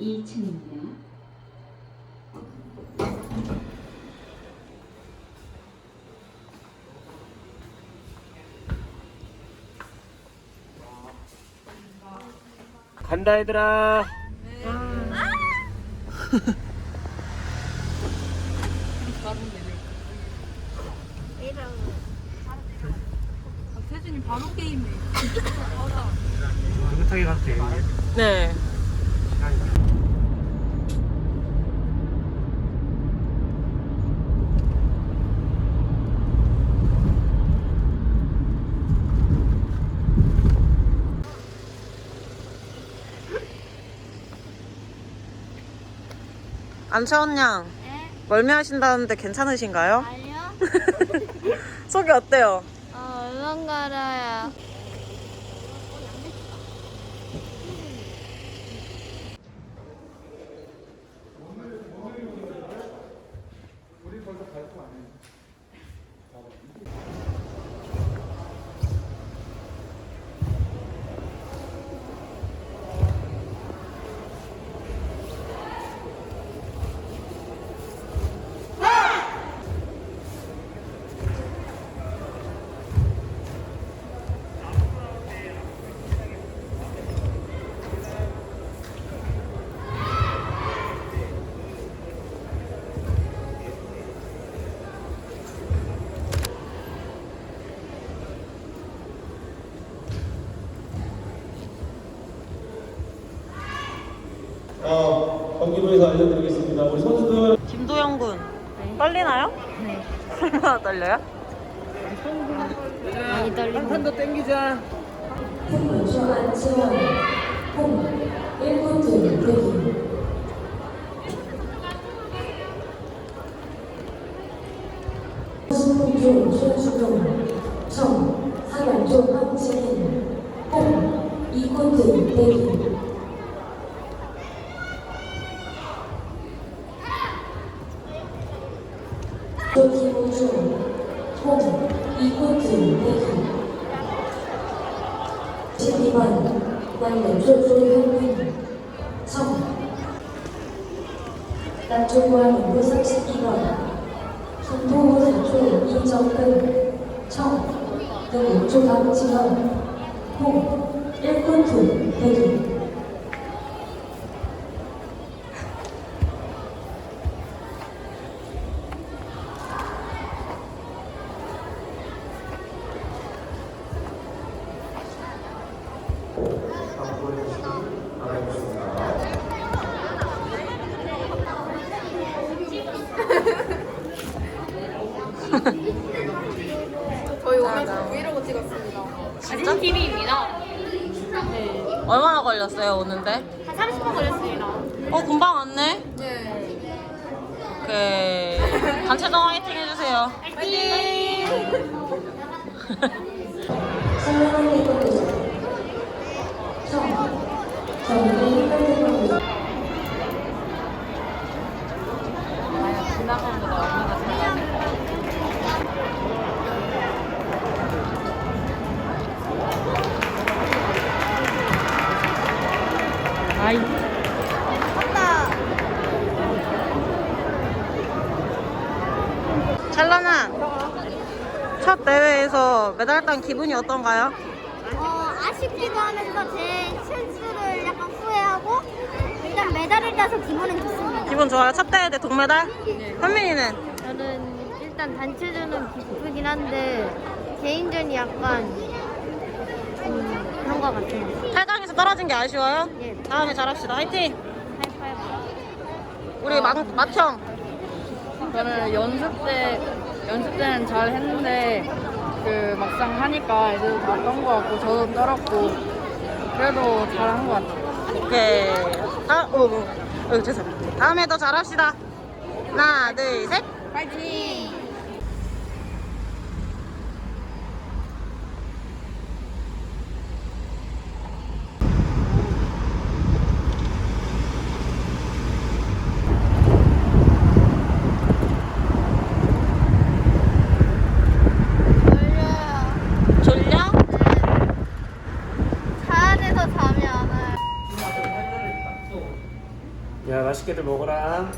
2층입니다. 간다 얘들아 태준이 바로 게임해. 느긋하게 가도 돼 네. 안채원 양, 네? 멀미하신다는데 괜찮으신가요? 아니요. 속이 어때요? 어, 얼른 갈아요. 어, 경기부에서 알려드리겠습니다. 우리 선수들 김도영 군, 떨리나요? 네. 얼마나 떨려요? 많이 떨리고. 한판더 땡기자 풍문쇼 안치원 홈 1분 등 대기 신풍조 최주동 청 사연조 황지인 홈 2분 등 대기 조기호주 홈 2분 등 대기 12번 남녀조조현민 청 남조관 인구 32번 김포호 사초 이정근 청. 영옥조 박지현 홍 1군 등 대기 저희 오늘 브이로그 찍었습니다. 진짜? TV입니다. 얼마나 걸렸어요, 오는데? 한 30분 걸렸습니다. 어, 금방 왔네? 네. 오케이. 단체전 화이팅 해주세요. 선명한 대표죠 청 정기 혈대병 지나간 거다 얼마나 잘하는 아이. 찰나나 첫 대회에서 메달 딴 기분이 어떤가요? 어, 아쉽기도 하면서 제 실수를 약간 후회하고 일단 메달을 따서 기분은 좋습니다. 기분 좋아요? 첫 대회 때 동메달? 현민이는? 저는 일단 단체전은 기쁘긴 한데 개인전이 약간 음, 그런 것 같아요. 8강에서 떨어진 게 아쉬워요? 예. 다음에 잘합시다. 화이팅! 하이파이브. 우리 막, 맏형 저는 연습 때 연습 때는 잘 했는데 그 막상 하니까 애들 다떤거 같고 저도 떨었고 그래도 잘한 것 같아요. 오케이. 아, 어, 어, 어, 죄송합니다. 다음에 더 잘합시다. 하나, 둘, 셋. 파이팅! 졸려요. 졸려? 차 안에서 잠이 안 와요. 야 맛있게들 먹어라